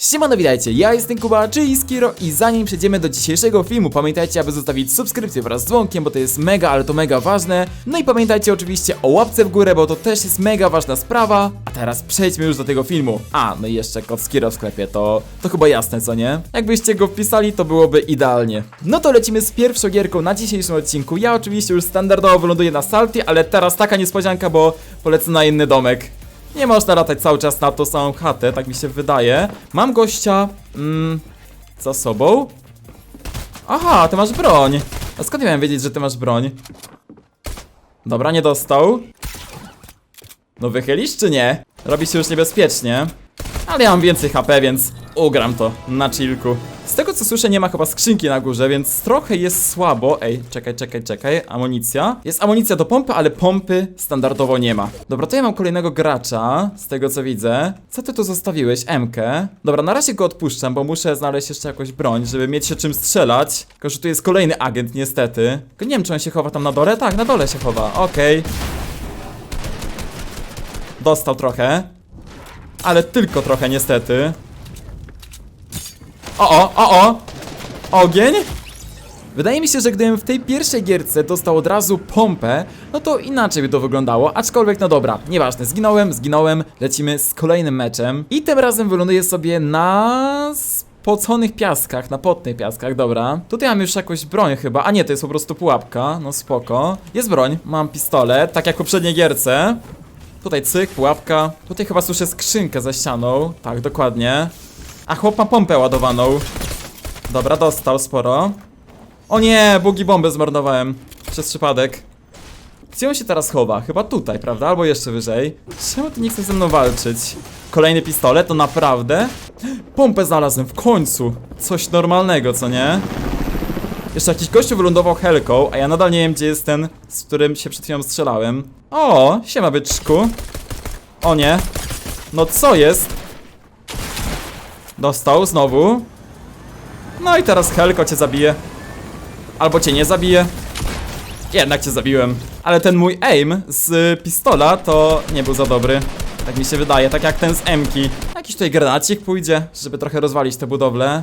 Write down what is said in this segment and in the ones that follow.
Siemano, witajcie, ja jestem Kuba, czyli Skiro i zanim przejdziemy do dzisiejszego filmu, pamiętajcie, aby zostawić subskrypcję wraz z dzwonkiem, bo to jest mega, ale to mega ważne. No i pamiętajcie oczywiście o łapce w górę, bo to też jest mega ważna sprawa. A teraz przejdźmy już do tego filmu. A, no i jeszcze kod Skiro w sklepie, to, to chyba jasne, co nie? Jakbyście go wpisali, to byłoby idealnie. No to lecimy z pierwszą gierką na dzisiejszym odcinku. Ja oczywiście już standardowo wyląduję na Salty, ale teraz taka niespodzianka, bo polecę na inny domek. Nie można latać cały czas na tą samą chatę, tak mi się wydaje. Mam gościa mm, za sobą. Aha, ty masz broń. A skąd miałem wiedzieć, że ty masz broń? Dobra, nie dostał. No wychylisz czy nie? Robi się już niebezpiecznie. Ale ja mam więcej HP, więc ugram to na chillku. Z tego co słyszę nie ma chyba skrzynki na górze, więc trochę jest słabo. Ej, czekaj, czekaj, czekaj. Amunicja. Jest amunicja do pompy, ale pompy standardowo nie ma. Dobra, to ja mam kolejnego gracza, z tego co widzę. Co ty tu zostawiłeś? Mkę. Dobra, na razie go odpuszczam, bo muszę znaleźć jeszcze jakąś broń, żeby mieć się czym strzelać. Tylko, że tu jest kolejny agent niestety. Tylko nie wiem, czy on się chowa tam na dole? Tak, na dole się chowa. Okej. Dostał trochę. Ale tylko trochę niestety. O, o, o, o! Ogień? Wydaje mi się, że gdybym w tej pierwszej gierce dostał od razu pompę, no to inaczej by to wyglądało, aczkolwiek no dobra, nieważne, zginąłem, zginąłem, lecimy z kolejnym meczem i tym razem wyląduję sobie na spoconych piaskach, na potnych piaskach, dobra. Tutaj mam już jakąś broń chyba, a nie, to jest po prostu pułapka, no spoko. Jest broń, mam pistolet, tak jak w poprzedniej gierce. Tutaj cyk, pułapka. Tutaj chyba słyszę skrzynkę za ścianą. Tak, dokładnie. A chłop ma pompę ładowaną. Dobra, dostał sporo. O nie, bugi bombę zmarnowałem. Przez przypadek. Gdzie on się teraz chowa? Chyba tutaj, prawda? Albo jeszcze wyżej. Czemu ty nie chce ze mną walczyć? Kolejny pistolet, to naprawdę? Pompę znalazłem, w końcu. Coś normalnego, co nie? Jeszcze jakiś gościu wylądował helką, a ja nadal nie wiem, gdzie jest ten, z którym się przed chwilą strzelałem. O, siema byczku. O nie. No co jest? Dostał znowu. No i teraz helko cię zabije. Albo cię nie zabije. Jednak cię zabiłem. Ale ten mój aim z pistola to nie był za dobry. Tak mi się wydaje, tak jak ten z Mki. Jakiś tutaj granacik pójdzie, żeby trochę rozwalić tę budowlę.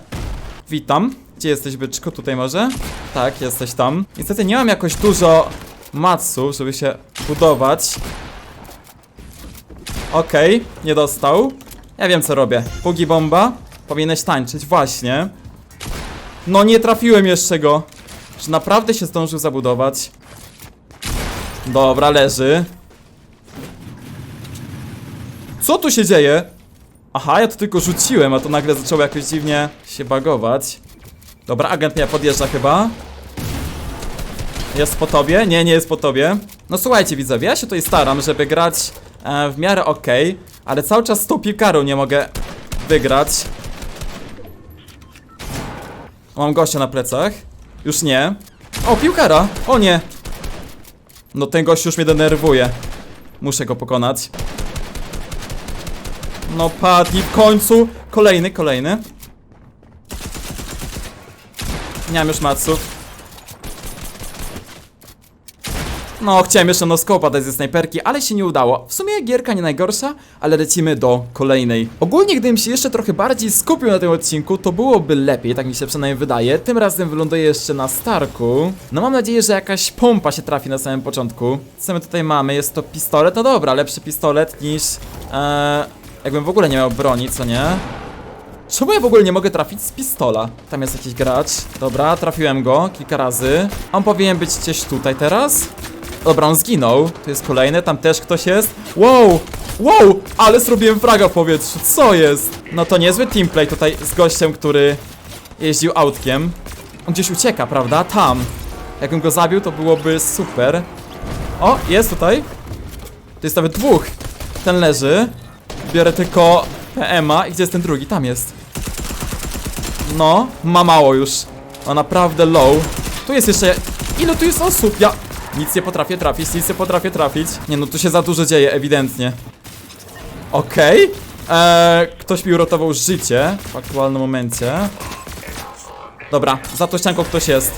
Witam. Gdzie jesteś, byczku? Tutaj może? Tak, jesteś tam. Niestety nie mam jakoś dużo matsu, żeby się budować. Okej, nie dostał. Ja wiem, co robię. Pugi bomba. Powinieneś tańczyć, właśnie. No nie trafiłem jeszcze go. Że naprawdę się zdążył zabudować. Dobra, leży. Co tu się dzieje? Aha, ja to tylko rzuciłem, a to nagle zaczęło jakoś dziwnie się bagować. Dobra, agent mnie podjeżdża chyba. Jest po tobie? Nie, nie jest po tobie. No słuchajcie widzowie, ja się tutaj staram, żeby grać e, w miarę okej, ale cały czas z tą piłkarą nie mogę wygrać. Mam gościa na plecach. Już nie. O, piłkara! O nie! No ten gość już mnie denerwuje. Muszę go pokonać. No padnij w końcu. Kolejny, kolejny. Nie mam już maców. No, chciałem jeszcze no skopa dać ze snajperki, ale się nie udało. W sumie gierka nie najgorsza, ale lecimy do kolejnej. Ogólnie, gdybym się jeszcze trochę bardziej skupił na tym odcinku, to byłoby lepiej, tak mi się przynajmniej wydaje. Tym razem wyląduję jeszcze na Starku. No mam nadzieję, że jakaś pompa się trafi na samym początku. Co my tutaj mamy? Jest to pistolet? No dobra, lepszy pistolet niż... Eee, jakbym w ogóle nie miał broni, co nie? Czemu ja w ogóle nie mogę trafić z pistola? Tam jest jakiś gracz. Dobra, trafiłem go kilka razy. On powinien być gdzieś tutaj teraz. Dobra, on zginął. Tu jest kolejny, tam też ktoś jest. Wow! Wow! Ale zrobiłem fraga w powietrzu. Co jest? No to niezły teamplay tutaj z gościem, który jeździł autkiem. On gdzieś ucieka, prawda? Tam. Jakbym go zabił, to byłoby super. O, jest tutaj. To jest nawet dwóch. Ten leży. Biorę tylko PMA. I gdzie jest ten drugi? Tam jest. No, ma mało już. Ma naprawdę low. Tu jest jeszcze... Ile tu jest osób? Ja... Nic nie potrafię trafić, nic nie potrafię trafić. Nie no, tu się za dużo dzieje, ewidentnie. Okej. Eee, ktoś mi uratował życie w aktualnym momencie. Dobra, za tą ścianką ktoś jest.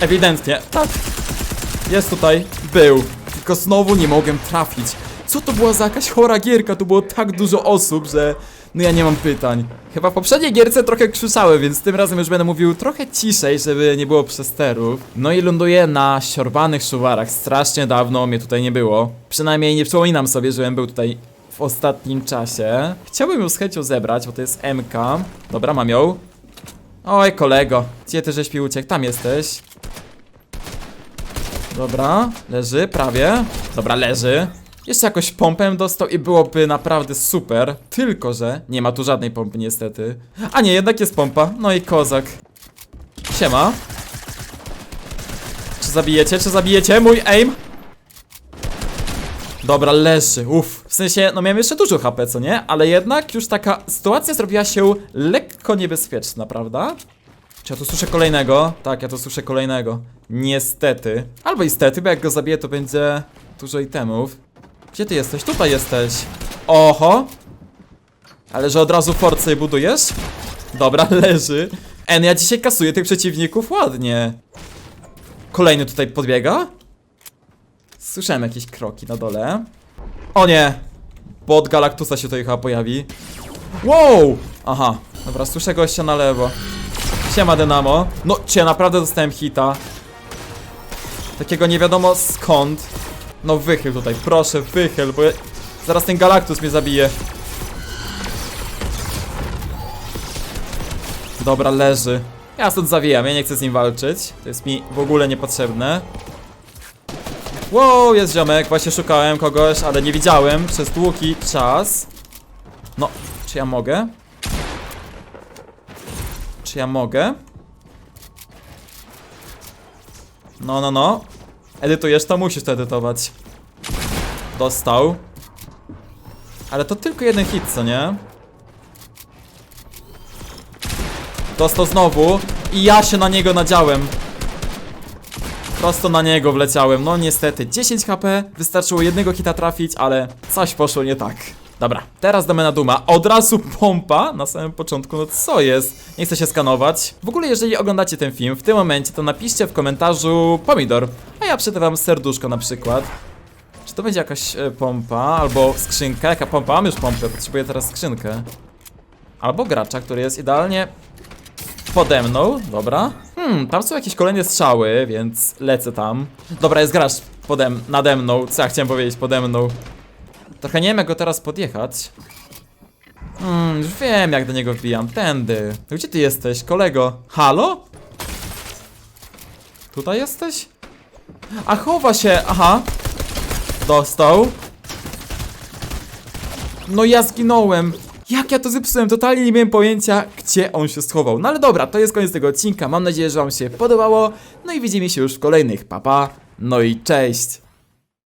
Ewidentnie, tak. Jest tutaj, był. Tylko znowu nie mogłem trafić. Co to była za jakaś chora gierka? Tu było tak dużo osób, że No ja nie mam pytań. Chyba w poprzedniej gierce trochę krzyczałem, więc tym razem już będę mówił trochę ciszej, żeby nie było przesterów. No i ląduję na siorbanych szuwarach. Strasznie dawno mnie tutaj nie było. Przynajmniej nie przypominam sobie, żebym był tutaj w ostatnim czasie. Chciałbym ją z chęcią zebrać, bo to jest MK. Dobra, mam ją. Oj, kolego. Gdzie ty żeś mi uciekł? Tam jesteś. Dobra, leży, prawie. Dobra, leży. Jeszcze jakoś pompę dostał i byłoby naprawdę super. Tylko, że nie ma tu żadnej pompy niestety. A nie, jednak jest pompa. No i kozak. Siema. Czy zabijecie? Czy zabijecie? Mój aim? Dobra, leży, uff. W sensie, no miałem jeszcze dużo HP, co nie? Ale jednak już taka sytuacja zrobiła się lekko niebezpieczna, prawda? Czy ja tu słyszę kolejnego? Tak, ja tu słyszę kolejnego. Niestety. Albo istety, bo jak go zabiję, to będzie dużo itemów. Gdzie ty jesteś? Tutaj jesteś. Oho. Ale że od razu force budujesz? Dobra, leży. En, ja dzisiaj kasuję tych przeciwników ładnie. Kolejny tutaj podbiega? Słyszałem jakieś kroki na dole. O nie! Bot Galactusa się tutaj chyba pojawi. Wow! Aha, dobra, słyszę gościa na lewo. Siema Dynamo. No, cię naprawdę dostałem hita. Takiego nie wiadomo skąd. No wychyl tutaj, proszę, wychyl, bo ja... zaraz ten Galactus mnie zabije. Dobra, leży. Ja stąd zawijam, ja nie chcę z nim walczyć. To jest mi w ogóle niepotrzebne. Wow, jest ziomek, właśnie szukałem kogoś, ale nie widziałem przez długi czas. No, czy ja mogę? Czy ja mogę? No, no, no. Edytujesz to, musisz to edytować. Dostał. Ale to tylko jeden hit, co nie? Dostał znowu. I ja się na niego nadziałem. Prosto na niego wleciałem. No niestety, 10 HP. Wystarczyło jednego hita trafić, ale coś poszło nie tak. Dobra, teraz domena Duma. Od razu pompa na samym początku. No co jest? Nie chcę się skanować. W ogóle, jeżeli oglądacie ten film w tym momencie, to napiszcie w komentarzu pomidor. A ja przyda wam serduszko na przykład. Czy to będzie jakaś e, pompa? Albo skrzynka? Jaka pompa? Mam już pompę, potrzebuję teraz skrzynkę. Albo gracza, który jest idealnie pode mną, dobra. Hmm, tam są jakieś kolejne strzały, więc lecę tam. Dobra, jest gracz pode, nade mną, co ja chciałem powiedzieć, pode mną. Trochę nie wiem jak go teraz podjechać. Hmm, już wiem jak do niego wbijam, tędy. Gdzie ty jesteś, kolego? Halo? Tutaj jesteś? A chowa się, aha. Dostał. No ja zginąłem. Jak ja to zepsułem? Totalnie nie miałem pojęcia, gdzie on się schował. No ale dobra, to jest koniec tego odcinka. Mam nadzieję, że wam się podobało. No i widzimy się już w kolejnych. Papa. Pa. No i cześć.